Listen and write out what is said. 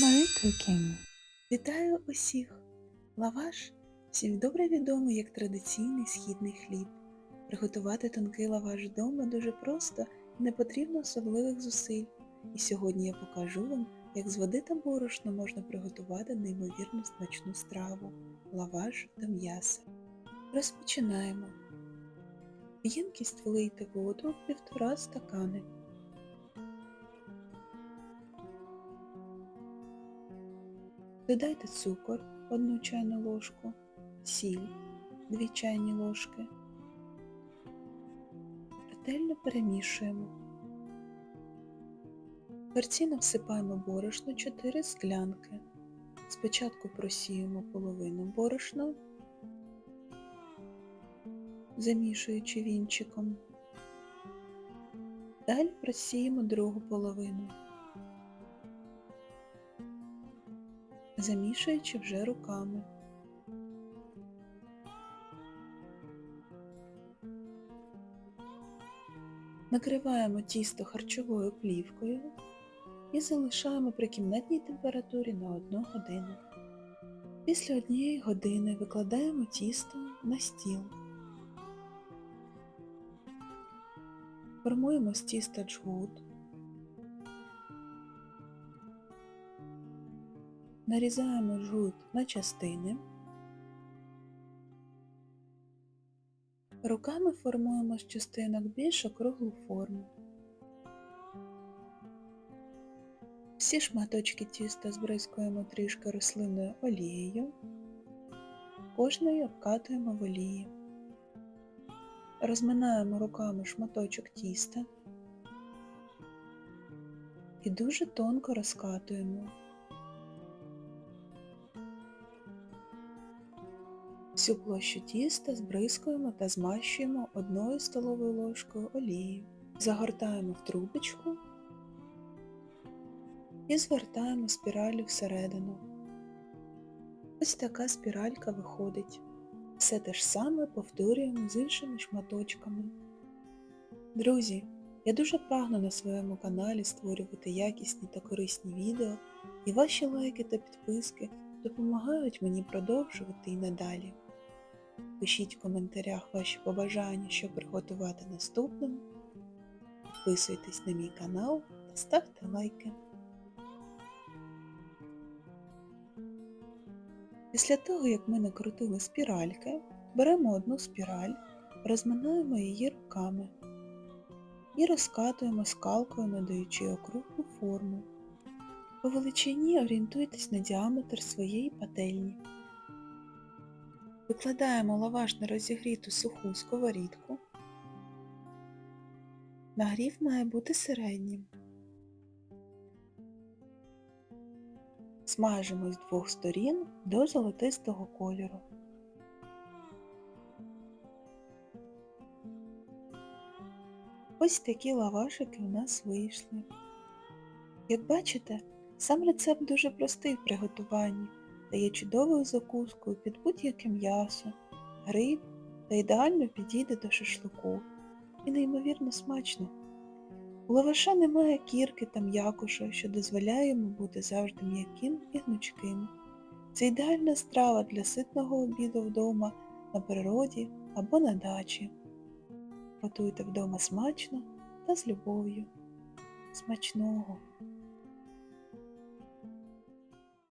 Marie Cooking. Вітаю усіх! Лаваш всім добре відомий як традиційний східний хліб. Приготувати тонкий лаваш вдома дуже просто і не потрібно особливих зусиль. І сьогодні я покажу вам, як з води та борошна можна приготувати неймовірно смачну страву лаваш до м'яса. Розпочинаємо. В ємкість влийте воду півтора стакани. Додайте цукор 1 чайну ложку, сіль 2 чайні ложки. Ретельно перемішуємо. Порційно всипаємо борошно 4 склянки. Спочатку просіємо половину борошна, замішуючи вінчиком. Далі просіємо другу половину. Замішуючи вже руками. Накриваємо тісто харчовою плівкою і залишаємо при кімнатній температурі на 1 годину. Після однієї години викладаємо тісто на стіл. Формуємо з тіста джгут. Нарізаємо жгут на частини. Руками формуємо з частинок більш округлу форму. Всі шматочки тіста збризкуємо трішки рослинною олією, кожної обкатуємо в олії. Розминаємо руками шматочок тіста і дуже тонко розкатуємо. Всю площу тіста збризкуємо та змащуємо одною столовою ложкою олії. Загортаємо в трубочку і звертаємо спіралю всередину. Ось така спіралька виходить. Все те ж саме повторюємо з іншими шматочками. Друзі, я дуже прагну на своєму каналі створювати якісні та корисні відео, і ваші лайки та підписки допомагають мені продовжувати і надалі. Пишіть в коментарях ваші побажання, що приготувати наступним. Підписуйтесь на мій канал та ставте лайки. Після того, як ми накрутили спіральки, беремо одну спіраль, розминаємо її руками і розкатуємо скалкою, надаючи округлу форму. По величині орієнтуйтесь на діаметр своєї пательні. Викладаємо лаваш на розігріту суху сковорідку. Нагрів має бути середнім. Смажимо з двох сторін до золотистого кольору. Ось такі лавашики у нас вийшли. Як бачите, сам рецепт дуже простий в приготуванні та є чудовою закускою під будь-яке м'ясо, гриб та ідеально підійде до шашлику і неймовірно смачно. У лаваша немає кірки та м'якоша, що дозволяє йому бути завжди м'яким і гнучким. Це ідеальна страва для ситного обіду вдома, на природі або на дачі. Готуйте вдома смачно та з любов'ю. Смачного!